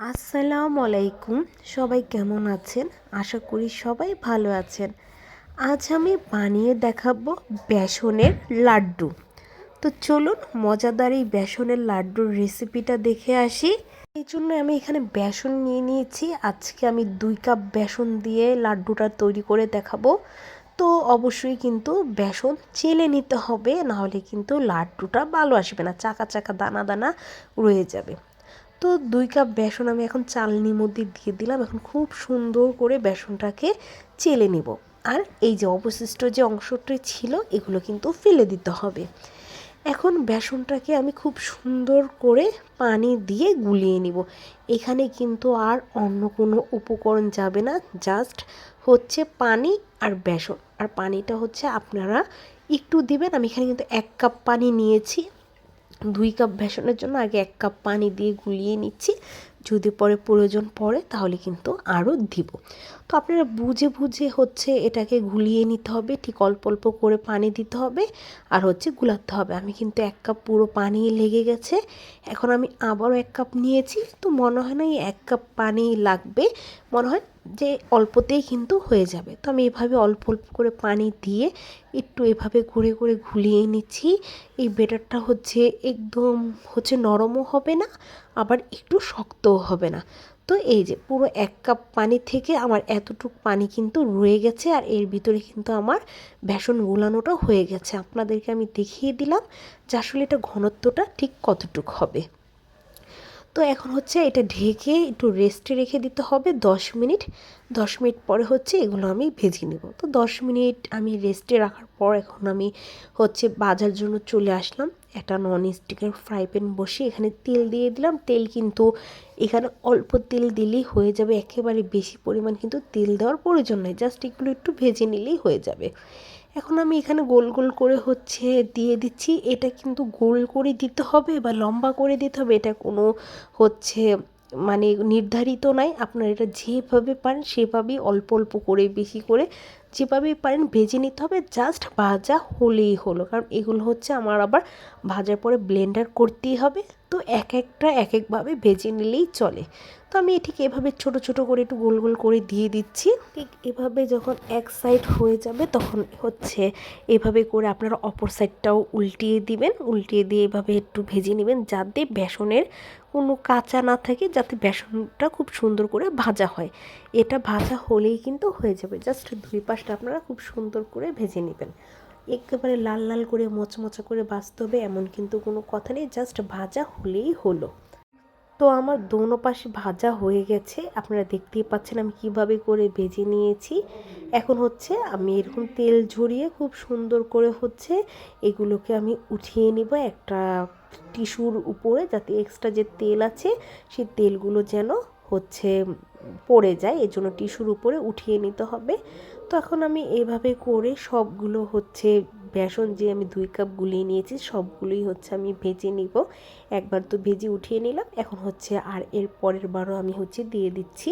আসসালামু আলাইকুম। সবাই কেমন আছেন? আশা করি সবাই ভালো আছেন। আজ আমি বানিয়ে দেখাবো বেসনের লাড্ডু। তো চলুন মজাদার এই বেসনের লাড্ডুর রেসিপিটা দেখে আসি। এই জন্য আমি এখানে বেসন নিয়ে নিয়েছি। আজকে আমি দুই কাপ বেসন দিয়ে লাড্ডুটা তৈরি করে দেখাবো। তো অবশ্যই কিন্তু বেসন চেলে নিতে হবে, নাহলে কিন্তু লাড্ডুটা ভালো আসবে না। চাকা চাকা দানা দানা রয়ে যাবে। তো দুই কাপ বেসন আমি এখন চালনির মধ্যে দিয়ে দিলাম। এখন খুব সুন্দর করে বেসনটাকে চেলে নিব। আর এই যে অবশিষ্ট যে অংশটি ছিল, এগুলো কিন্তু ফেলে দিতে হবে। এখন বেসনটাকে আমি খুব সুন্দর করে পানি দিয়ে গুলিয়ে নিব। এখানে কিন্তু আর অন্য কোনো উপকরণ যাবে না, জাস্ট হচ্ছে পানি আর বেসন। আর পানিটা হচ্ছে আপনারা একটু দিবেন। আমি এখানে কিন্তু এক কাপ পানি নিয়েছি। দুই কাপ বেসনের জন্য আগে এক কাপ পানি দিয়ে গুলিয়ে নিচ্ছি। যদি পরে প্রয়োজন পড়ে তাহলে কিন্তু আরও দিব। তো আপনারা বুঝে বুঝে হচ্ছে এটাকে গুলিয়ে নিতে হবে, ঠিক অল্প অল্প করে পানি দিতে হবে আর হচ্ছে গুলাতে হবে। আমি কিন্তু এক কাপ পুরো পানি লেগে গেছে, এখন আমি আবারও এক কাপ নিয়েছি। তো মনে হয় না এই এক কাপ পানি লাগবে, মনে হয় যে অল্পতেই কিন্তু হয়ে যাবে। তো আমি এভাবে অল্প অল্প করে পানি দিয়ে একটু এভাবে ঘুরে ঘুরে ঘুলিয়ে নিচ্ছি। এই বেটারটা হচ্ছে একদম হচ্ছে নরমও হবে না, আবার একটু শক্তও হবে না। তো এই যে পুরো এক কাপ পানি থেকে আমার এতটুক পানি কিন্তু রয়ে গেছে আর এর ভিতরে কিন্তু আমার বেসন গুলানোটা হয়ে গেছে। আপনাদেরকে আমি দেখিয়ে দিলাম যে আসলে এটা ঘনত্বটা ঠিক কতটুক হবে। তো এখন হচ্ছে এটা ঢেকে একটু রেস্টে রেখে দিতে হবে দশ মিনিট। দশ মিনিট পরে হচ্ছে এগুলো আমি ভেজে নেব। তো দশ মিনিট আমি রেস্টে রাখার পর এখন আমি হচ্ছে বাজার জন্য চলে আসলাম। একটা নন স্টিকের ফ্রাই প্যান বসে এখানে তেল দিয়ে দিলাম। তেল কিন্তু এখানে অল্প তেল দিলেই হয়ে যাবে। একেবারে বেশি পরিমাণ কিন্তু তেল দেওয়ার প্রয়োজন নেই। জাস্ট এগুলো একটু ভেজে নিলেই হয়ে যাবে। এখন আমি এখানে গোল গোল করে হচ্ছে দিয়ে দিচ্ছি। এটা কিন্তু গোল করে দিতে হবে বা লম্বা করে দিতে হবে, এটা কোনো হচ্ছে মানে নির্ধারিত নাই। আপনারা এটা যেভাবে পারেন, সেভাবেই অল্প অল্প করে, বেশি করে যেভাবে পারেন ভেজে নিতে হবে জাস্ট ভাজা হলেই হলো। কারণ এগুলো হচ্ছে আমার আবার ভাজার পরে ব্লেন্ডার করতেই হবে। তো এক একটা, এক একভাবে ভেজে নিলেই চলে। তো আমি ঠিক এভাবে ছোট ছোট করে একটু গোল গোল করে দিয়ে দিচ্ছি। ঠিক এভাবে যখন এক সাইড হয়ে যাবে, তখন হচ্ছে এভাবে করে আপনারা অপর সাইডটাও উল্টিয়ে দিবেন। উল্টিয়ে দিয়ে এভাবে একটু ভেজে নেবেন, যাতে বেসনের কোনো কাঁচা না থাকে যাতে বেসনটা খুব সুন্দর করে ভাজা হয়। এটা ভাজা হলেই কিন্তু হয়ে যাবে। জাস্ট দুই পাশটা আপনারা খুব সুন্দর করে ভেজে নেবেন। একেবারে লাল লাল করে মচমচা করে বাঁচতে হবে, এমন কিন্তু কোনো কথা নেই। জাস্ট ভাজা হলেই হলো। তো আমার দোনো পাশে ভাজা হয়ে গেছে। আপনারা দেখতেই পাচ্ছেন আমি কীভাবে করে ভেজে নিয়েছি। এখন হচ্ছে আমি এরকম তেল ঝরিয়ে খুব সুন্দর করে হচ্ছে এগুলোকে আমি উঠিয়ে নিব একটা টিস্যুর উপরে, যাতে এক্সট্রা যে তেল আছে, সেই তেলগুলো যেন হচ্ছে পড়ে যায় এই জন্য টিস্যুর উপরে উঠিয়ে নিতে হবে। তো এখন আমি এইভাবে করে সবগুলো হচ্ছে বেসন যে আমি দুই কাপ গুলিয়ে নিয়েছি, সবগুলোই হচ্ছে আমি ভেজে নিব। একবার তো ভেজে উঠিয়ে নিলাম, এখন হচ্ছে আর এর পরের বারও আমি হচ্ছে দিয়ে দিচ্ছি।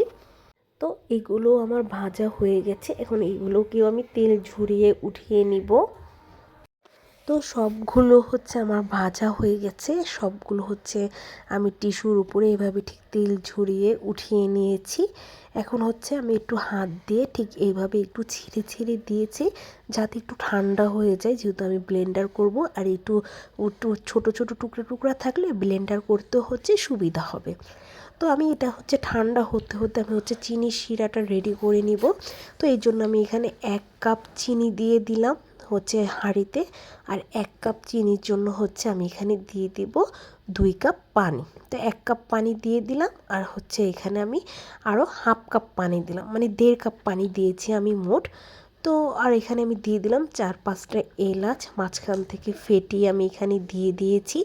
তো এগুলো আমার ভাজা হয়ে গেছে, এখন এইগুলোকেও আমি তেল ঝরিয়ে উঠিয়ে নিব। তো সবগুলো হচ্ছে আমার ভাজা হয়ে গেছে। সবগুলো হচ্ছে আমি টিস্যুর উপরে এভাবে ঠিক তেল ঝরিয়ে উঠিয়ে নিয়েছি। এখন হচ্ছে আমি একটু হাত দিয়ে ঠিক এইভাবে একটু ছিঁড়ে ছিঁড়ে দিয়েছি যাতে একটু ঠান্ডা হয়ে যায়। যেহেতু আমি ব্লেন্ডার করব আর একটু ছোটো ছোটো টুকরা টুকরা থাকলে ব্লেন্ডার করতে হচ্ছে সুবিধা হবে। তো আমি এটা হচ্ছে ঠান্ডা হতে হতে আমি হচ্ছে চিনি শিরাটা রেডি করে নিব। তো এই জন্য আমি এখানে এক কাপ চিনি দিয়ে দিলাম হচ্ছে হাঁড়িতে আর এক কাপ চিনির জন্য হচ্ছে আমি এখানে দিয়ে দিব দুই কাপ পানি। তো এক কাপ পানি দিয়ে দিলাম আর হচ্ছে এখানে আমি আরও হাফ কাপ পানি দিলাম মানে দেড় কাপ পানি দিয়েছি আমি মোট। তো আর এখানে আমি দিয়ে দিলাম চার পাঁচটা এলাচ, মাঝখান থেকে ফেটিয়ে আমি এখানে দিয়ে দিয়েছি।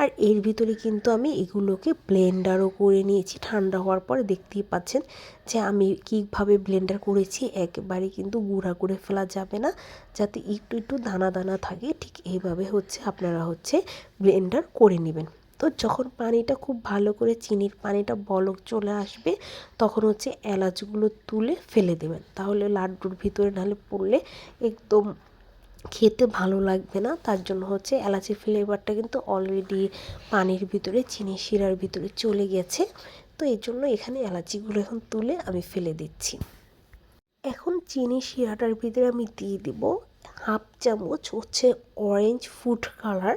আর এর ভিতরে কিন্তু আমি এগুলোকে ব্লেন্ডারও করে নিয়েছি। ঠান্ডা হওয়ার পরে দেখতেই পাচ্ছেন যে আমি কীভাবে ব্লেন্ডার করেছি, একেবারে কিন্তু গুঁড়া করে ফেলা যাবে না, যাতে একটু একটু দানা দানা থাকে। ঠিক এইভাবে হচ্ছে আপনারা হচ্ছে ব্লেন্ডার করে নেবেন। তো যখন পানিটা খুব ভালো করে চিনির পানিটা বলক চলে আসবে, তখন হচ্ছে এলাচগুলো তুলে ফেলে দেবেন। তাহলে লাড্ডুর ভিতরে নাহলে পড়লে একদম খেতে ভালো লাগবে না। তার জন্য হচ্ছে এলাচি ফ্লেভারটা কিন্তু অলরেডি পানির ভিতরে চিনি শিরার ভিতরে চলে গেছে। তো এই জন্য এখানে এলাচিগুলো এখন তুলে আমি ফেলে দিচ্ছি। এখন চিনি শিরাটার ভিতরে আমি দিয়ে দিব হাফ চামচ হচ্ছে অরেঞ্জ ফুড কালার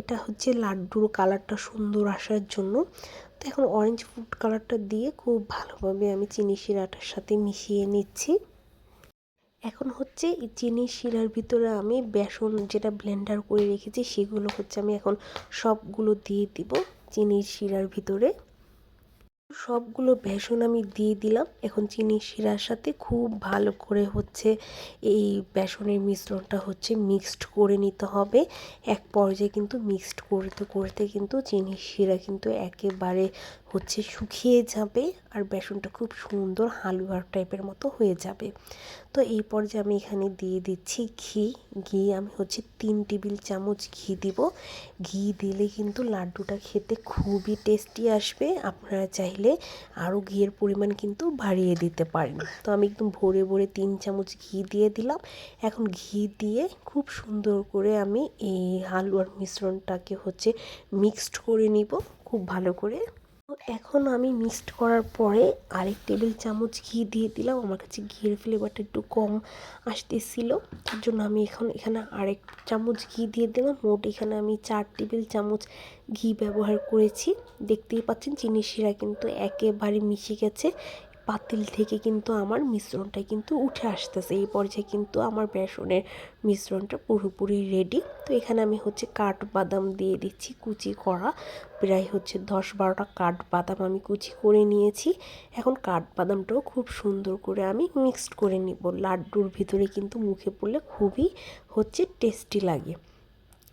এটা হচ্ছে লাড্ডুর কালারটা সুন্দর আসার জন্য। তো এখন অরেঞ্জ ফুড কালারটা দিয়ে খুব ভালোভাবে আমি চিনি শিরাটার সাথে মিশিয়ে নিচ্ছি। এখন হচ্ছে চিনি শিরার ভিতরে আমি বেসন যেটা ব্লেন্ডার করে রেখেছি, সেগুলো হচ্ছে আমি এখন সবগুলো দিয়ে দিব চিনির শিরার ভিতরে। সবগুলো বেসন আমি দিয়ে দিলাম। এখন চিনি শিরার সাথে খুব ভালো করে হচ্ছে এই বেসনের মিশ্রণটা হচ্ছে মিক্সড করে নিতে হবে। এক পর্যায়ে কিন্তু মিক্সড করতে করতে কিন্তু চিনি শিরা কিন্তু একেবারে হচ্ছে শুকিয়ে যাবে আর বেসনটা খুব সুন্দর হালুয়ার টাইপের মতো হয়ে যাবে। তো এই পর্যায়ে আমি এখানে দিয়ে দিচ্ছি ঘি। ঘি আমি হচ্ছে তিন টেবিল চামচ ঘি দিব। ঘি দিলে কিন্তু লাড্ডুটা খেতে খুবই টেস্টি আসবে। আপনারা চাইলে আরও ঘিয়ের পরিমাণ কিন্তু বাড়িয়ে দিতে পারেন। তো আমি একদম ভরে ভরে তিন চামচ ঘি দিয়ে দিলাম। এখন ঘি দিয়ে খুব সুন্দর করে আমি এই হালুয়ার মিশ্রণটাকে হচ্ছে মিক্সড করে নিব। খুব ভালো করে এখন আমি মিক্সড করার পরে আরেক টেবিল চামচ ঘি দিয়ে দিলাম। আমার কাছে ঘিয়ের ফ্লেভারটা একটু কম আসতেছিল। তার জন্য আমি এখন এখানে আরেক চামচ ঘি দিয়ে দিলাম। মোট এখানে আমি চার টেবিল চামচ ঘি ব্যবহার করেছি। দেখতেই পাচ্ছেন, চিনি শিরা কিন্তু একেবারে মিশে গেছে। পাতিল থেকে কিন্তু আমার মিশ্রণটা কিন্তু উঠে আসতেছে। এই পর্যায়ে কিন্তু আমার বেসনের মিশ্রণটা পুরোপুরি রেডি তো এখানে আমি হচ্ছে কাঠবাদাম দিয়ে দিচ্ছি কুচি করা। প্রায় হচ্ছে দশ বারোটা কাঠবাদাম আমি কুচি করে নিয়েছি। এখন কাঠবাদামটাও খুব সুন্দর করে আমি মিক্সড করে নিব। লাড্ডুর ভিতরে কিন্তু মুখে পড়লে খুবই হচ্ছে টেস্টি লাগে।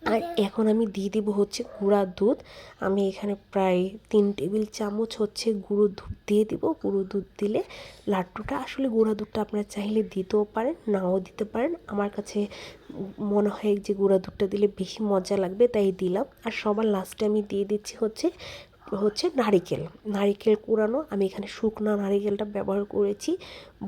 আর এখন আমি দিয়ে দিব হচ্ছে গুঁড়া দুধ। আমি এখানে প্রায় তিন টেবিল চামচ হচ্ছে গুঁড়ো দুধ দিয়ে দিব। গুঁড়ো দুধ দিলে লাড্ডুটা, আসলে গুঁড়া দুধটা আপনারা চাইলে দিতেও পারেন, নাও দিতে পারেন। আমার কাছে মনে হয় যে গুঁড়া দুধটা দিলে বেশি মজা লাগবে, তাই দিলাম। আর সবার লাস্টে আমি দিয়ে দিচ্ছি হচ্ছে হচ্ছে নারিকেল। নারিকেল কুড়ানো, আমি এখানে শুকনো নারিকেলটা ব্যবহার করেছি।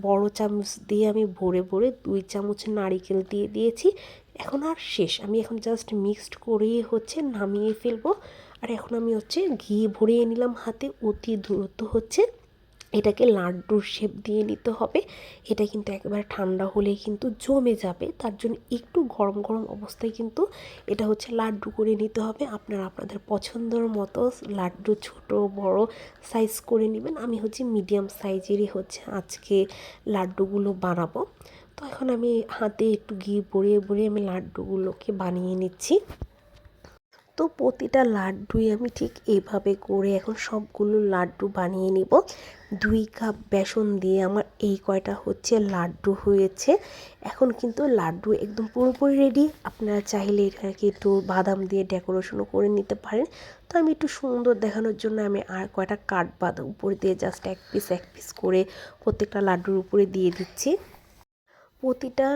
বড় চামচ দিয়ে আমি ভরে ভরে দুই চামচ নারিকেল দিয়ে দিয়েছি। এখন আর শেষ। আমি এখন জাস্ট মিক্সড করেই হচ্ছে নামিয়ে ফেলব। আর এখন আমি হচ্ছে ঘি ভরিয়ে নিলাম হাতে। অতি দূরত্ব হচ্ছে। এটাকে লাড্ডুর শেপ দিয়ে নিতে হবে। এটা কিন্তু একেবারে ঠান্ডা হলে কিন্তু জমে যাবে। তার জন্য একটু গরম গরম অবস্থায় কিন্তু এটা হচ্ছে লাড্ডু করে নিতে হবে। আপনারা আপনাদের পছন্দের মতো লাড্ডু ছোট, বড় সাইজ করে নেবেন। আমি হচ্ছে মিডিয়াম সাইজেরই হচ্ছে আজকে লাড্ডুগুলো বানাবো। তো এখন আমি হাতে একটু ঘি ভরিয়ে ভরিয়ে আমি লাড্ডুগুলোকে বানিয়ে নিচ্ছি। তো প্রতিটা লাড্ডুই আমি ঠিক এইভাবে করে এখন সবগুলো লাড্ডু বানিয়ে নিব। দুই কাপ বেসন দিয়ে আমার এই কয়টা হচ্ছে লাড্ডু হয়েছে। এখন কিন্তু লাড্ডু একদম পুরোপুরি রেডি আপনারা চাইলে এটাকে একটু বাদাম দিয়ে ডেকোরেশনও করে নিতে পারেন। তো আমি একটু সুন্দর দেখানোর জন্য আমি আর কয়টা কাঠ বাদাম উপর দিয়ে জাস্ট এক পিস এক পিস করে প্রত্যেকটা লাড্ডুর উপরে দিয়ে দিচ্ছি। প্রতিটা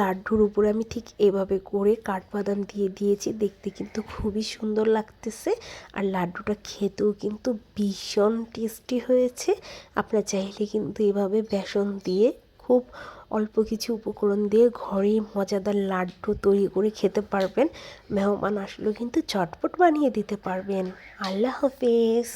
লাড্ডুর উপরে আমি ঠিক এভাবে করে কাঠবাদাম দিয়ে দিয়েছি। দেখতে কিন্তু খুবই সুন্দর লাগতেছে আর লাড্ডুটা খেতেও কিন্তু ভীষণ টেস্টি হয়েছে। আপনারা চাইলে কিন্তু এভাবে বেসন দিয়ে খুব অল্প কিছু উপকরণ দিয়ে ঘরেই মজাদার লাড্ডু তৈরি করে খেতে পারবেন। মেহমান আসলেও কিন্তু চটপট বানিয়ে দিতে পারবেন। আল্লাহ হাফেজ।